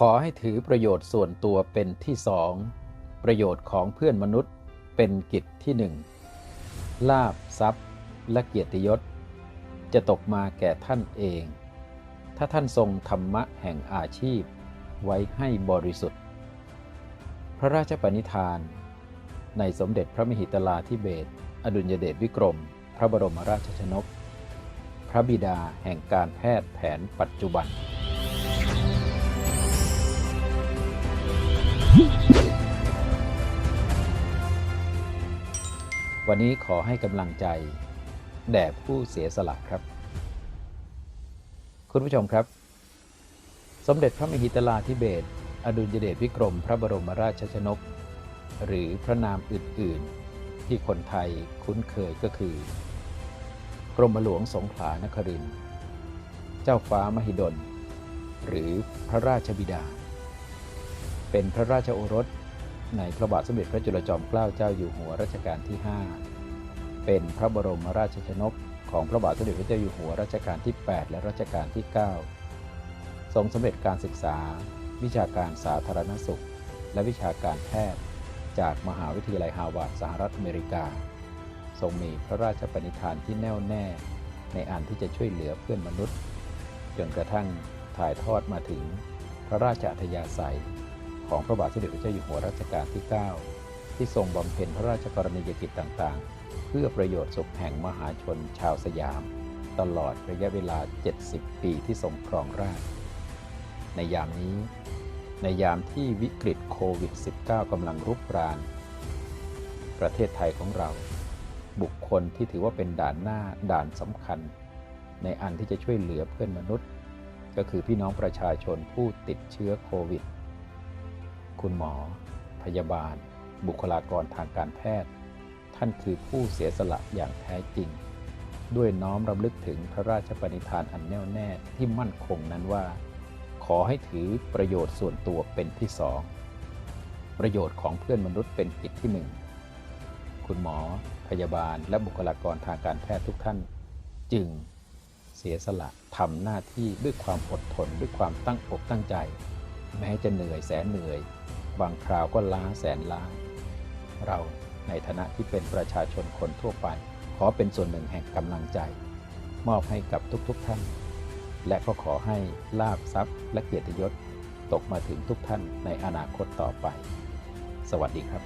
ขอให้ถือประโยชน์ส่วนตัวเป็นที่สองประโยชน์ของเพื่อนมนุษย์เป็นกิจที่หนึ่งลาบทรัพย์ และเกียรติยศ จะตกมาแก่ท่านเอง ถ้าท่านทรงธรรมะแห่งอาชีพ ไว้ให้บริสุทธิ์ พระราชปณิธาน ในสมเด็จพระมหิตลาธิเบศอดุลยเดชวิกรม พระบรมราชชนก พระบิดาแห่งการแพทย์แผนปัจจุบัน วันนี้ขอให้กำลังใจแด่ผู้เสียสละครับ คุณผู้ชมครับ สมเด็จพระมหิตลาธิเบศอดุลยเดชวิกรม พระบรมราชชนก หรือพระนามอื่น ๆ ที่คนไทยคุ้นเคยก็คือ กรมหลวงสงขลานคริน เจ้าฟ้ามหิดล หรือพระราชบิดา เป็นพระราชโอรสในพระบาทสมเด็จพระจุลจอมเกล้าเจ้าอยู่หัวรัชกาลที่ 5 เป็นพระบรมราชชนกของพระบาทสมเด็จพระเจ้าอยู่หัวรัชกาลที่ 8 และรัชกาลที่ 9 ทรงสำเร็จการศึกษา วิชาการสาธารณสุข และวิชาการแพทย์ จากมหาวิทยาลัยฮาวาดสหรัฐอเมริกา ทรงมีพระราชปณิธานที่แน่วแน่ ในอันที่จะช่วยเหลือเพื่อนมนุษย์ จนกระทั่งถ่ายทอดมาถึงพระราชอัธยาศัย ของพระบาทสมเด็จพระเจ้าอยู่หัวรัชกาลที่ 9 ที่ทรงบำเพ็ญพระราชกรณียกิจต่างๆ เพื่อประโยชน์สุขแห่งมหาชนชาวสยาม ตลอดระยะเวลา 70 ปีที่ทรงครองราชในยามนี้ ในยามที่วิกฤตโควิด -19 กำลังรุกราน ประเทศไทยของเรา บุคคลที่ถือว่าเป็นด่านหน้าด่านสำคัญ ในอันที่จะช่วยเหลือเพื่อนมนุษย์ ก็คือพี่น้องประชาชนผู้ติดเชื้อโควิด คุณหมอ พยาบาล บุคลากรทางการแพทย์ ท่านคือผู้เสียสละอย่างแท้จริง ด้วยน้อมรำลึกถึงพระราชปณิธานอันแน่วแน่ที่มั่นคงนั้นว่า ขอให้ถือประโยชน์ส่วนตัวเป็นที่สองประโยชน์ของเพื่อนมนุษย์เป็นกิจที่หนึ่งคุณหมอ พยาบาล และบุคลากรทางการแพทย์ทุกท่าน จึงเสียสละทำหน้าที่ด้วยความอดทนด้วยความตั้งอกตั้งใจ แม้จะเหนื่อยแสนเหนื่อย บางคราวก็ล้านแสนล้าน เราในฐานะที่เป็นประชาชนคนทั่วไป ขอเป็นส่วนหนึ่งแห่งกำลังใจ มอบให้กับทุกๆทท่าน และก็ขอให้ลาบทรัพย์และเกียรติยศตกมาถึงทุกท่านในอนาคตต่อไป สวัสดีครับ